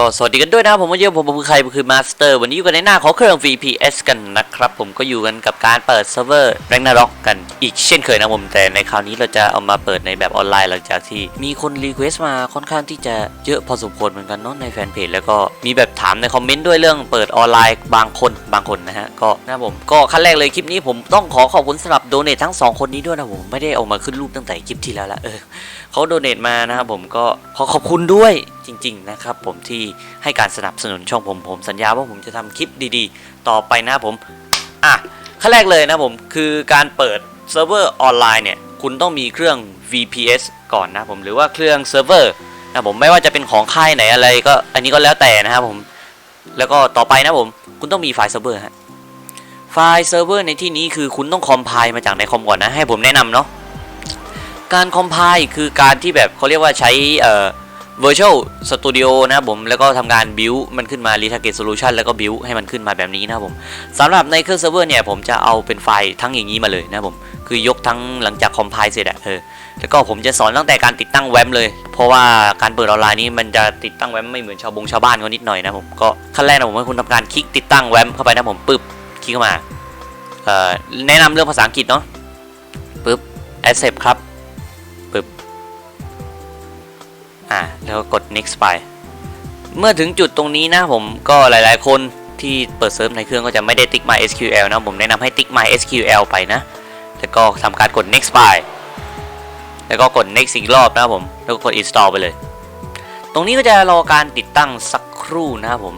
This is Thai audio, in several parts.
ก็สวัสดีกันด้วยนะผมวันนี้ผมคือใครผมคือมาสเตอร์วันนี้อยู่กันในหน้าของเครื่อง VPS กันนะครับ ผมก็อยู่กันกับการเปิดเซิร์ฟเวอร์ Ragnarok กันอีกเช่นเคยนะผมแต่ในคราวนี้เราจะเอามาเปิดในแบบออนไลน์หลังจากที่ มีคนรีเควสต์มาค่อนข้างที่จะเยอะพอสมควรเหมือนกันเนาะในแฟนเพจแล้วก็มีแบบถามในคอมเมนต์ด้วยเรื่องเปิดออนไลน์บางคนบางคนนะฮะก็นะผมก็ขั้นแรกเลยคลิปนี้ผมต้องขอขอบคุณสำหรับโดเนททั้งสองคนนี้ด้วยนะผมไม่ได้เอามาขึ้นรูปตั้งแต่คลิปที่แล้วละเออ เขาโดเนทมานะครับผมก็ขอขอบคุณด้วยจริง ๆ นะครับ ผมที่ให้การสนับสนุนช่องผมผมสัญญาว่าผมจะทำคลิปดีๆ ต่อไปนะครับผมอะขั้นแรกเลยนะผมคือการเปิดเซิร์ฟเวอร์ออนไลน์เนี่ยคุณต้องมีเครื่อง VPS ก่อนนะผมหรือว่าเครื่องเซิร์ฟเวอร์นะผมไม่ว่าจะเป็นของค่ายไหนอะไรก็อันนี้ก็แล้วแต่นะครับผมแล้วก็ต่อไปนะผมคุณต้องมีไฟล์เซิร์ฟเวอร์ฮะไฟล์เซิร์ฟเวอร์ในที่นี้คือคุณต้องคอมไพล์มาจากในคอมก่อนนะให้ผมแนะนำเนาะ การคอมไพล์คือการที่แบบเขาเรียกว่าใช้เอ่อ virtual studio นะครับผม แล้วก็ทำการ build มันขึ้นมา retarget solution แล้วก็ build ให้มันขึ้นมาแบบนี้นะครับผมสำหรับในเครื่องเซิร์ฟเวอร์เนี่ย ผมจะเอาเป็นไฟล์ทั้งอย่างนี้มาเลยนะครับผม คือยกทั้งหลังจากคอมไพล์เสร็จอะเออแล้วก็ผมจะสอนตั้งแต่การติดตั้งแว็มเลย เพราะว่าการเปิดออนไลน์นี้มันจะติดตั้งแว็มไม่เหมือนชาวบงชาวบ้านเขานิดหน่อยนะผมก็ขั้นแรกนะผมให้คุณทำการคลิกติดตั้งแว็มเข้าไปนะผมปึ๊บคลิกเข้ามาเอ่อแนะนำเรื่องภาษาอังกฤษเนาะปึ๊บ accept ครับ อะแล้วก็กด next ไป เมื่อถึงจุดตรงนี้นะผมก็หลายๆ คนที่เปิดเซิร์ฟในเครื่องก็จะไม่ได้ติ๊ก MySQL นะผมแนะนำให้ติ๊ก MySQL ไปนะ แล้วก็ทำการกด next ไปแล้วก็กด next อีกรอบนะผมแล้วก็กด install ไปเลย ตรงนี้ก็จะรอการติดตั้งสักครู่นะครับผม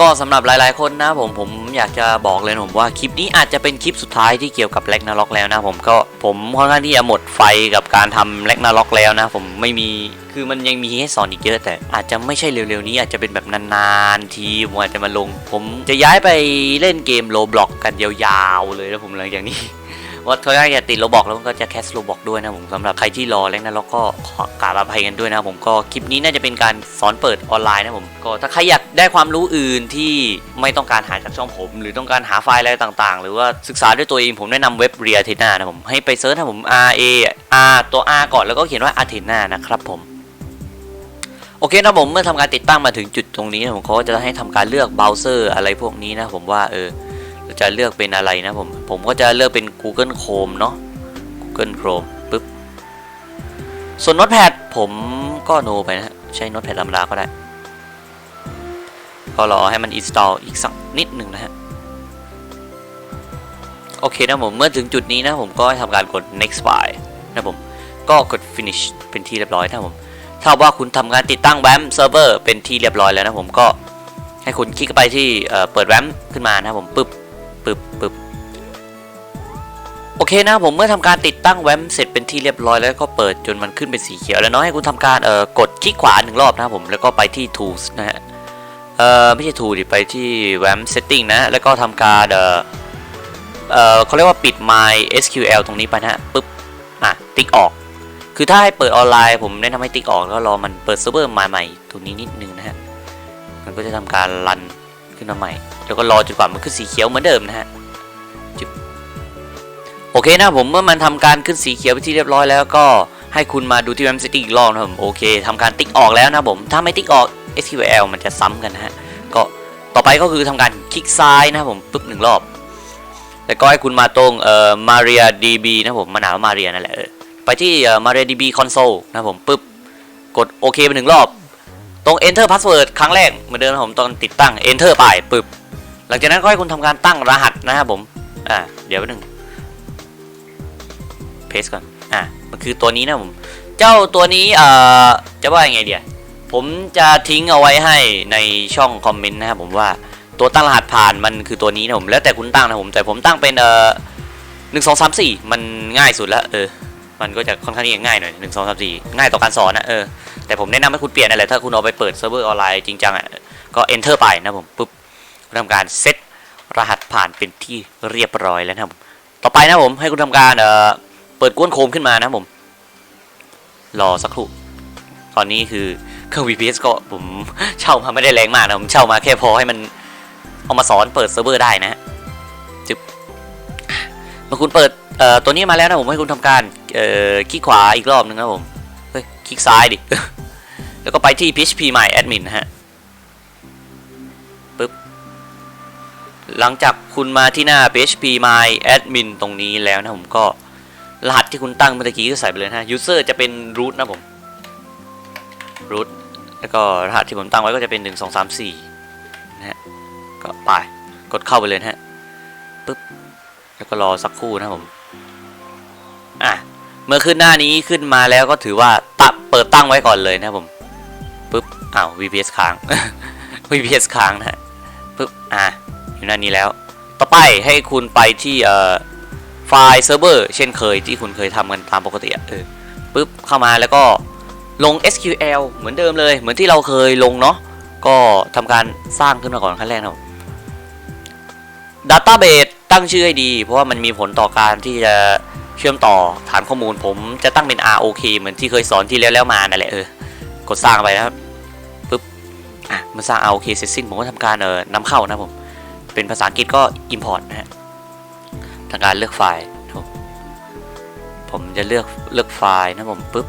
ก็สำหรับหลายๆคนนะผมผมอยากจะบอกเลยผมว่าคลิปนี้อาจจะเป็นคลิปสุดท้ายที่เกี่ยวกับแล็กนาล็อกแล้วนะผมก็ผมค่อนข้างที่จะหมดไฟกับการทำแล็กนาล็อกแล้วนะผมไม่มีคือมันยังมีให้สอนอีกเยอะ แต่อาจจะไม่ใช่เร็วๆนี้อาจจะเป็นแบบนานๆทีผมอาจจะมาลง ผมจะย้ายไปเล่นเกมโลบล็อกกันยาวๆเลยนะผมหลังจากนี้ ว่าถ้าอยากติดโรบอกแล้วก็จะแคสโรบอกด้วยนะผมสำหรับใครที่รอแล้วนะแล้วก็ขอกราบอภัยกันด้วยนะผมก็คลิปนี้น่าจะเป็นการสอนเปิดออนไลน์นะผมก็ถ้าใครอยากได้ความรู้อื่นที่ไม่ต้องการหาจากช่องผม หรือต้องการหาไฟล์อะไรต่างๆ หรือว่าศึกษาด้วยตัวเองผมแนะนำเว็บเรียเทนานะผมให้ไปเซิร์ชนะผม R A R ตัว R ก่อนแล้วก็เขียนว่า Athena นะครับผมโอเคนะผมเมื่อทำการติดตั้งมาถึงจุดตรงนี้นะผมเขาจะให้ทำการเลือกเบราว์เซอร์อะไรพวกนี้นะผมว่าเออ จะเลือกเป็นอะไรนะผม ผมก็จะเลือกเป็น Google Chrome เนาะ Google Chrome ปึ๊บ ส่วน Notepad ผมก็โนไปนะใช้ Notepad ธรรมดาก็ได้ ก็รอให้มัน install อีกสักนิดหนึ่งนะฮะ โอเคนะผม เมื่อถึงจุดนี้นะผมก็ทำการกด next file นะผม ก็กด finish เป็นที่เรียบร้อยนะผม ถ้าว่าคุณทำการติดตั้งแวมเซิร์ฟเวอร์เป็นที่เรียบร้อยแล้วนะผมก็ให้คุณคลิกไปที่เเปิดแวมขึ้นมานะผมปึ๊บ ปึ๊บปึ๊บโอเคนะผมเมื่อทำการติดตั้งแวมเสร็จเป็นที่เรียบร้อยแล้วก็เปิดจนมันขึ้นเป็นสีเขียวแล้วเนาะให้คุณทำการเอ่อกดคลิกขวาหนึ่งรอบนะผมแล้วก็ไปที่ tools นะฮะเอ่อไม่ใช่ tool ดิไปที่ WAM setting นะแล้วก็ทำการเอ่อเอ่อเขาเรียกว่าปิด my SQL ตรงนี้ไปนะฮะปึ๊บอะติ๊กออก คือถ้าให้เปิดออนไลน์ผมแนะนำให้ติ๊กออกแล้วรอมันเปิดเซิร์ฟเวอร์ใหม่ๆตรงนี้นิดนึงนะฮะมันก็จะทำการรัน ขึ้นมาใหม่ แล้วก็รอจนกว่ามันขึ้นสีเขียวเหมือนเดิมนะฮะโอเคนะผมเมื่อมันทำการขึ้นสีเขียวไปที่เรียบร้อยแล้วก็ให้คุณมาดูที่ RAM setting อีกรอบนะผมโอเคทำการติ๊กออกแล้วนะผมถ้าไม่ติ๊กออก SQL มันจะซ้ำกันนะฮะก็ต่อไปก็คือทำการคลิกซ้ายนะผมปึ๊บหนึ่งรอบแล้วก็ให้คุณมาตรงเอ่อ MariaDB นะครับผมมันานว่า Maria นั่นแหละไปที่เอ่อ MariaDB console นะครับผมปึ๊บกดโอเคไปหนึ่งรอบ ตรง enter password ครั้งแรกเหมือนเดิมนะผมตอนติดตั้ง enter ไปปึ๊บหลังจากนั้นก็ให้คุณทำการตั้งรหัสนะครับผมอ่าเดี๋ยวแป๊บนึง paste ก่อนอ่ามันคือตัวนี้นะผมเจ้าตัวนี้เอ่อจะว่ายังไงเดียผมจะทิ้งเอาไว้ให้ในช่องคอมเมนต์นะครับผมว่าตัวตั้งรหัสผ่านมันคือตัวนี้นะผมแล้วแต่คุณตั้งนะผมแต่ผมตั้งเป็นเอ่อหนึ่งสองสามสี่มันง่ายสุดแล้วเออมันก็จะค่อนข้างที่จะง่ายหน่อยหนึ่งสองสามสี่ง่ายต่อการสอนนะเออ แต่ผมแนะนำให้คุณเปลี่ยนอะไรถ้าคุณเอาไปเปิดเซิร์ฟเวอร์ออนไลน์จริงจังอะก็ enter ไปนะผมปุ๊บทำการเซตรหัสผ่านเป็นที่เรียบร้อยแล้วนะผมต่อไปนะผมให้คุณทำการเอ่อเปิดก้วนโคมขึ้นมานะผมรอสักครู่ตอนนี้คือเครื่อง VPS ก็ผมเช่ามาไม่ได้แรงมากนะผมเช่ามาแค่พอให้มันเอามาสอนเปิดเซิร์ฟเวอร์ได้นะจึ๊บเมื่อคุณเปิดเอ่อตัวนี้มาแล้วนะผมให้คุณทำการเอ่อคลิกขวาอีกรอบนึงนะผมเฮ้ยคลิกซ้ายดิ แล้วก็ไปที่ php my admin นะฮะปึ๊บหลังจากคุณมาที่หน้า php my admin ตรงนี้แล้วนะผมก็รหัสที่คุณตั้งเมื่อกี้ก็ใส่ไปเลยนะฮะ user จะเป็น root นะผม root แล้วก็รหัสที่ผมตั้งไว้ก็จะเป็น 1 2 3 4นะฮะก็ไปกดเข้าไปเลยนะฮะปึ๊บแล้วก็รอสักครู่นะผมอะเมื่อขึ้นหน้านี้ขึ้นมาแล้วก็ถือว่าตัดเปิดตั้งไว้ก่อนเลยนะผม อ้าว VPS ค้าง VPS ค้างนะฮะปึ๊บ อะ อยู่หน้านี้แล้ว ต่อไปให้คุณไปที่เอ่อไฟล์เซิร์ฟเวอร์เช่นเคยที่คุณเคยทำกันตามปกติเออปึ๊บ เข้ามาแล้วก็ลง SQL เหมือนเดิมเลย เหมือนที่เราเคยลงเนาะก็ทำการสร้างขึ้นมาก่อนขั้นแรกนะครับ Database ตั้งชื่อให้ดี เพราะว่ามันมีผลต่อการที่จะเชื่อมต่อฐานข้อมูลผมจะตั้งเป็น ROK เหมือนที่เคยสอนที่แล้วแล้วมานั่นแหละเออกดสร้างไปนะครับ อะมื่อสร้าง ROK เคเสร็จสิ้นผมก็ทำการเออนำเข้านะผมเป็นภาษาอังกฤษก็ import นะฮะทางการเลือกไฟล์ผมผมจะเลือกเลือกไฟล์นะผมปึ๊บ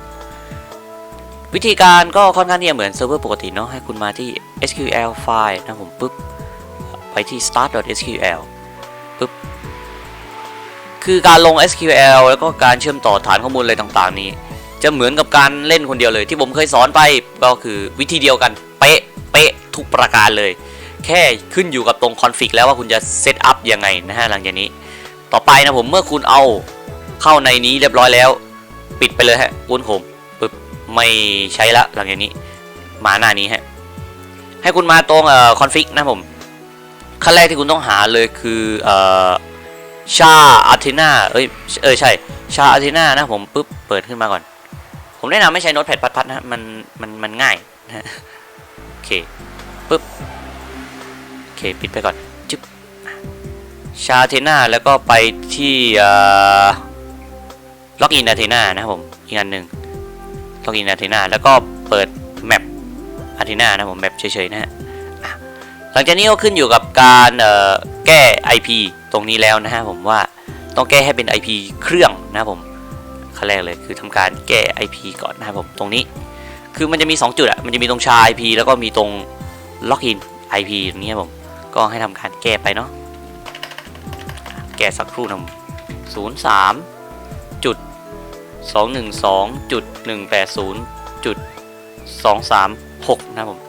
วิธีการก็ค่อนข้างที่จะเหมือนเซิร์ฟเวอร์ปกติเนาะให้คุณมาที่ SQL ไฟล์นะผมปึ๊บไปที่ start.sql ปึ๊บคือการลง SQL แล้วก็การเชื่อมต่อฐานข้อมูลอะไรต่างๆ นี้ จะเหมือนกับการเล่นคนเดียวเลยที่ผมเคยสอนไปก็คือวิธีเดียวกันเป๊ะ ทุกประการเลย แค่ขึ้นอยู่กับตรงคอนฟิกแล้วว่าคุณจะเซตอัพยังไงนะฮะหลังจากนี้ ต่อไปนะผมเมื่อคุณเอาเข้าในนี้เรียบร้อยแล้ว ปิดไปเลยฮะวุ้นผมปึ๊บไม่ใช้ละหลังจากนี้ มาหน้านี้ฮะให้คุณมาตรงเอ่อคอนฟิกนะผมขั้นแรกที่คุณต้องหาเลยคือเอ่อชาอาร์เทนาเอ้ยเออใช่ชาอาร์เทนานะผมปุ๊บเปิดขึ้นมาก่อน ผมแนะนำไม่ใช้โน้ตแพดพัดๆนะมันมันมันง่ายนะโอเค ปุ๊บโอเคปิดไปก่อนจึ๊บชาเทน่าแล้วก็ไปที่ล็อกอินอาเทน่านะครับผมอีกอันหนึ่งล็อกอินอาเทน่าแล้วก็เปิดแมปอาเทน่านะผมแมปเฉยๆนะฮะหลังจากนี้ก็ขึ้นอยู่กับการแก้ IP ตรงนี้แล้วนะฮะผมว่าต้องแก้ให้เป็น IP เครื่องนะครับผมขั้นแรกเลยคือทำการแก้ IP ก่อนนะครับผมตรงนี้ คือมันจะมี 2 จุดอะมันจะมีตรงชา IP แล้วก็มีตรง ล็อกอิน IP ตรงนี้ครับผม ก็ให้ทำการแก้ไปเนาะแก้สักครู่นะศูนย์สามจุดสองหนึ่งสองจุดหนึ่งแปดศูนย์จุดสองสามหกนะผม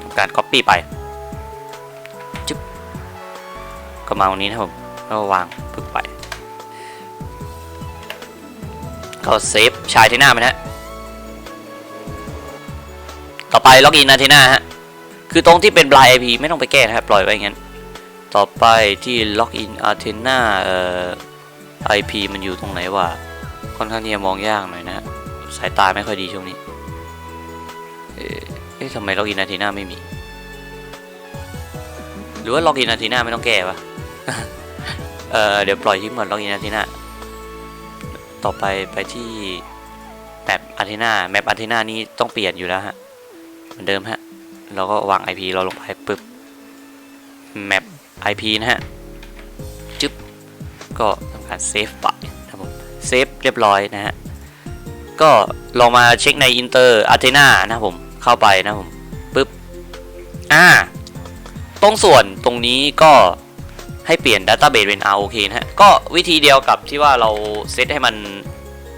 ทำการ Copy ไปก็มาตรงนี้นะผมแล้วก็วางปึ๊บไปก็เซฟชายที่หน้าไปนะฮะต่อไปล็อกอินนะที่หน้าฮะ คือตรงที่เป็นบลาย IP ไม่ต้องไปแก้นะครับ ปล่อยไว้อย่างนั้น ต่อไปที่ล็อกอินอาร์เทนาเอ่อ IP มันอยู่ตรงไหนวะค่อนข้างที่จะมองยากหน่อยนะสายตาไม่ค่อยดีช่วงนี้ เอ๊ะทำไมล็อกอินอาร์เทนาไม่มี หรือว่าล็อกอินอาร์เทนาไม่ต้องแก้ปะเออเดี๋ยวปล่อยทิ้งหมดล็อกอินอาร์เทนาต่อไปไปที่แมปอาร์เทน่าแมปอาร์เทน่านี้ต้องเปลี่ยนอยู่แล้วฮะ เหมือนเดิมฮะ เราก็วาง IP เราลงไปปึ๊บแมป IP นะฮะ จึ๊บ ก็ทำการเซฟไปนะครับผมเซฟเรียบร้อยนะฮะ ก็ลองมาเช็คในอินเตอร์อาร์เทนานะผม เข้าไปนะผมปึ๊บ อ่า ตรงส่วนตรงนี้ก็ให้เปลี่ยน Database เป็น ROK นะฮะ ก็วิธีเดียวกับที่ว่าเราเซตให้มัน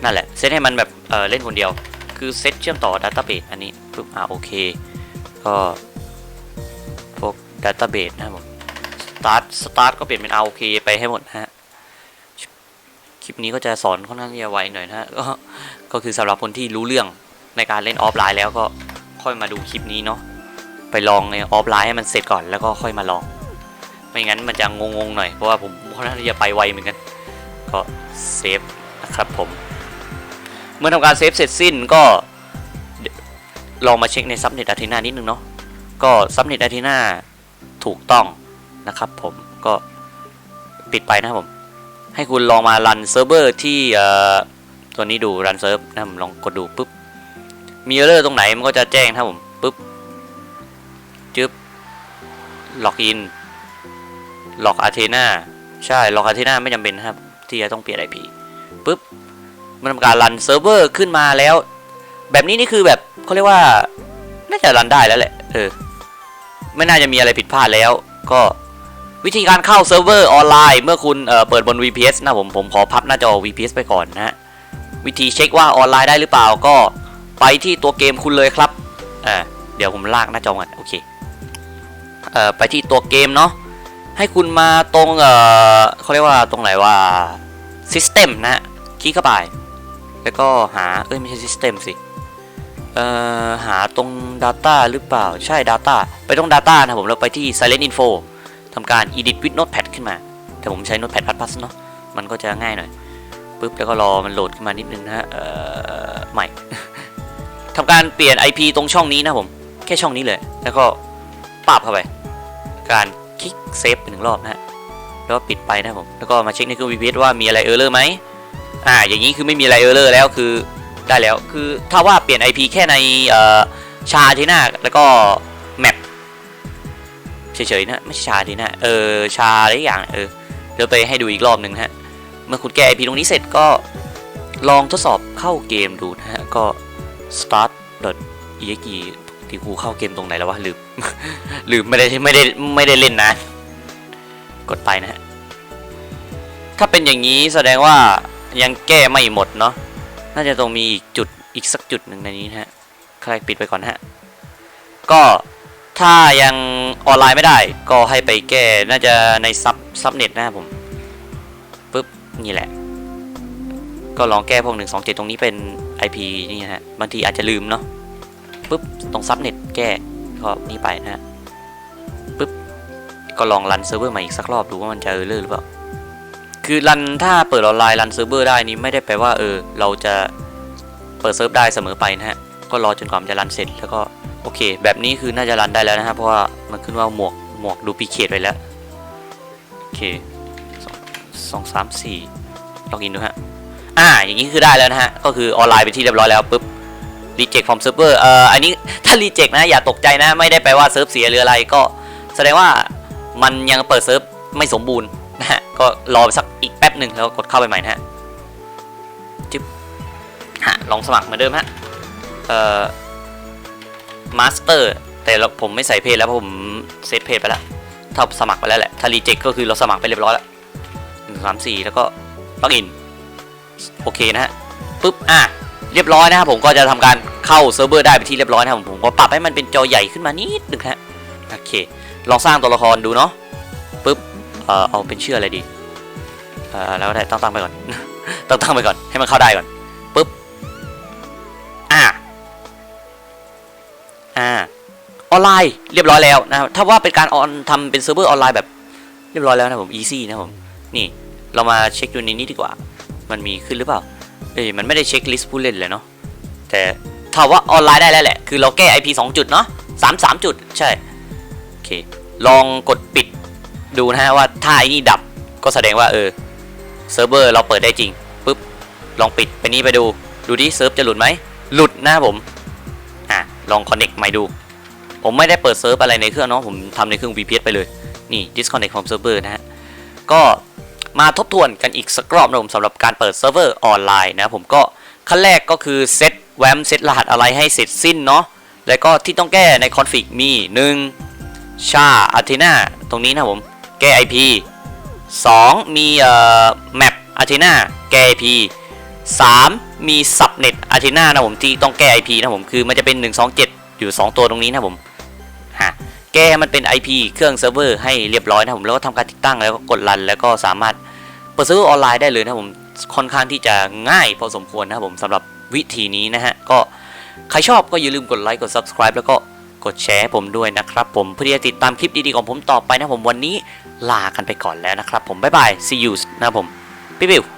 นั่นแหละ เซตให้มันแบบเออเล่นคนเดียว คือเซตเชื่อมต่อ Database อันนี้ปึ๊บ ROK ก็พวก Database นะครับผม Start Start ก็เปลี่ยนเป็น ROK ไปให้หมดนะฮะ คลิปนี้ก็จะสอนค่อนข้างจะไวหน่อยนะฮะก็ก็คือสำหรับคนที่รู้เรื่องในการเล่นออฟไลน์แล้วก็ค่อยมาดูคลิปนี้เนาะไปลองในออฟไลน์ให้มันเสร็จก่อนแล้วก็ค่อยมาลอง ไม่งั้นมันจะงงๆหน่อยเพราะว่าผมค่อนข้างจะไปไวเหมือนกัน ก็เซฟนะครับผม เมื่อทำการเซฟเสร็จสิ้นก็ ลองมาเช็คในซับเน็ตอาทีนานิดนึงเนาะก็ซับเน็ตอาทีนาถูกต้องนะครับผมก็ปิดไปนะครับผม ให้คุณลองมารันเซิร์ฟเวอร์ที่ตัวนี้ดูรันเซิร์ฟนะผมลองกดดูปุ๊บมีเออร์ตรงไหนมันก็จะแจ้งนะครับผมปุ๊บจึ๊บล็อกอินล็อกอาเทนาใช่ล็อกอาเทนาไม่จำเป็นนะครับ ที่จะต้องเปลี่ยน IP ปุ๊บมันทำการรันเซิร์ฟเวอร์ขึ้นมาแล้ว แบบนี้นี่คือแบบ เขาเรียกว่า น่าจะรันได้แล้วแหละ เออ ไม่น่าจะมีอะไรผิดพลาดแล้ว ก็วิธีการเข้าเซิร์ฟเวอร์ออนไลน์เมื่อคุณเอ่อเปิดบน VPS นะผม ผมขอพับหน้าจอ VPS ไปก่อนนะฮะ วิธีเช็คว่าออนไลน์ได้หรือเปล่าก็ไปที่ตัวเกมคุณเลยครับ อ่า เดี๋ยวผมลากหน้าจอก่อนโอเค เอ่อ ไปที่ตัวเกมเนาะ ให้คุณมาตรง เอ่อเขาเรียกว่าตรงไหนว่า System นะฮะคลิกเข้าไป แล้วก็หา เอ้ย ไม่ใช่ System สิ เอ่อหาตรง Data หรือเปล่าใช่ Data ไปตรง Data นะผมแล้วไปที่ Silent Info ทำการ Edit with Notepad ขึ้นมา แต่ผมใช้ Notepad++ เนาะมันก็จะง่ายหน่อยปึ๊บแล้วก็รอมันโหลดขึ้นมานิดนึงนะฮะเอ่อใหม่ ทำการเปลี่ยน IP ตรงช่องนี้นะผม แค่ช่องนี้เลย แล้วก็ปาบเข้าไป การคลิกเซฟไปหนึ่งรอบนะฮะแล้วก็ปิดไปนะผม แล้วก็มาเช็คในเครื่อง VPS ว่ามีอะไรเออร์เลอร์ไหมอ่าอย่างนี้คือไม่มีอะไรเออร์เลอร์แล้วคือ ได้แล้ว คือถ้าว่าเปลี่ยน IP แค่ในชาทีหน้าแล้วก็แมปเฉยๆนะไม่ใช่ชาทีหน้าเออชาอะไรอย่างเออเดี๋ยวไปให้ดูอีกรอบหนึ่งนะฮะเมื่อคุณแก้ IP ตรงนี้เสร็จก็ลองทดสอบเข้าเกมดูนะฮะ ก็ start exe ที่ครูเข้าเกมตรงไหนแล้ววะลืมลืมไม่ได้ไม่ได้ไม่ได้เล่นนะ กดไปนะฮะ ถ้าเป็นอย่างนี้แสดงว่ายังแก้ไม่หมดเนาะ น่าจะต้องมีอีกจุดอีกสักจุดหนึ่งในนี้นะฮะใครปิดไปก่อนฮะ ก็ถ้ายังออนไลน์ไม่ได้ ก็ให้ไปแก้น่าจะในซับซับเน็ตนะครับผมปึ๊บนี่แหละ ก็ลองแก้พวก1 2 7ตรงนี้เป็น IP นี่ฮะบางทีอาจจะลืมเนาะปึ๊บตรงซับเน็ตแก้ก็นี่ไปนะฮะปึ๊บก็ลองรันเซิร์ฟเวอร์ใหม่อีกสักรอบดูว่ามันจะเออร์เลอร์หรือเปล่า คือรันถ้าเปิดออนไลน์รันเซิร์ฟเวอร์ได้นี่ไม่ได้แปลว่าเออเราจะเปิดเซิร์ฟได้เสมอไปนะฮะก็รอจนกว่ามันจะรันเสร็จแล้วก็โอเค แบบนี้คือน่าจะรันได้แล้วนะฮะเพราะว่ามันขึ้นว่าหมวกหมวกดูพิเคทไปแล้วโอเคสองสองสามสี่ลอกอินดูฮะอ่าอย่างนี้คือได้แล้วนะฮะก็คือออนไลน์ไปนที่เรียบร้อยแล้วปุ๊บรีเจ็คฟอร์มเซิร์ฟเวอร์เอ่ออันนี้ถ้ารีเจ็คนะอย่าตกใจนะ ไม่ได้แปลว่าเซิร์ฟเสียหรืออะไรก็ แสดงว่ามันยังเปิดเซิร์ฟไม่สมบูรณ์ ก็รอสักอีกแป๊บหนึ่งแล้วกดเข้าไปใหม่นะฮะจึ๊บฮะลองสมัครเหมือนเดิมฮะเอ่อมาสเตอร์แต่เราผมไม่ใส่เพจแล้วเพราะผมเซตเพจไปแล้วถ้าสมัครไปแล้วแหละถ้ารีเจ็คก็คือเราสมัครไปเรียบร้อยแล้วหนึ่งสามสี่แล้วก็ล็อกอินโอเคนะฮะปุ๊บอะเรียบร้อยนะครับผมก็จะทำการเข้าเซิร์ฟเวอร์ได้ไปที่เรียบร้อยนะครับผมผมก็ปรับให้มันเป็นจอใหญ่ขึ้นมานิดนึงฮะโอเคลองสร้างตัวละครดูเนาะปุ๊บ เออเอาเป็นชื่ออะไรดีเอ่อแล้วได้ตั้งตั้งไปก่อน ตั้งตั้งไปก่อนให้มันเข้าได้ก่อนปุ๊บอ่าอ่าออนไลน์เรียบร้อยแล้วนะครับถ้าว่าเป็นการออนทำเป็นเซิร์ฟเวอร์ออนไลน์แบบเรียบร้อยแล้วนะผม easy นะผมนี่เรามาเช็คดูในนี้ดีกว่า มันมีขึ้นหรือเปล่าเอ้ยมันไม่ได้เช็คลิสต์ผู้เล่นเลยเนาะแต่ถ้าว่าออนไลน์ได้แล้วแหละ คือเราแก้ IP 2 จุดเนาะ3 3 จุดใช่โอเคลองกดปิด ดูนะฮะว่าถ้าไอ้นี่ดับก็แสดงว่าเออเซิร์ฟเวอร์เราเปิดได้จริงปุ๊บลองปิดไปนี้ไปดู ดูดิเซิร์ฟจะหลุดไหมหลุดนะผมอะลองคอนเน็กใหม่ดู ผมไม่ได้เปิดเซิร์ฟอะไรในเครื่องเนาะผมทำในเครื่อง VPS ไปเลยนี่ disconnect from server นะฮะก็มาทบทวนกันอีกสักรอบนะผมสำหรับการเปิดเซิร์ฟเวอร์ออนไลน์นะผมก็ขั้นแรกก็คือเซตแวมเซตรหัสอะไรให้เสร็จสิ้นเนาะแล้วก็ที่ต้องแก้ในคอนฟิกมี 1 ชาอาเทนาตรงนี้นะผม แก้ IP 2 มีเอ่อแมปอาเทนาแก้ IP 3 มีซับเน็ตอาเทนานะผมที่ต้องแก้ IP นะผมคือมันจะเป็น 127 อยู่ 2 ตัวตรงนี้นะผมฮะแก้ให้มันเป็น IP เครื่องเซิร์ฟเวอร์ให้เรียบร้อยนะผมแล้วก็ทำการติดตั้งแล้วก็กดรันแล้วก็สามารถเปิดเซิร์ฟเวอร์ออนไลน์ได้เลยนะผมค่อนข้างที่จะง่ายพอสมควรนะผมสำหรับวิธีนี้นะฮะก็ใครชอบก็อย่าลืมกดไลค์กด subscribe แล้วก็ กดแชร์ให้ผมด้วยนะครับผมเพื่อที่จะติดตามคลิปดีๆของผมต่อไปนะผมวันนี้ลากันไปก่อนแล้วนะครับผมบ๊ายบาย see you นะผมปิ๊บ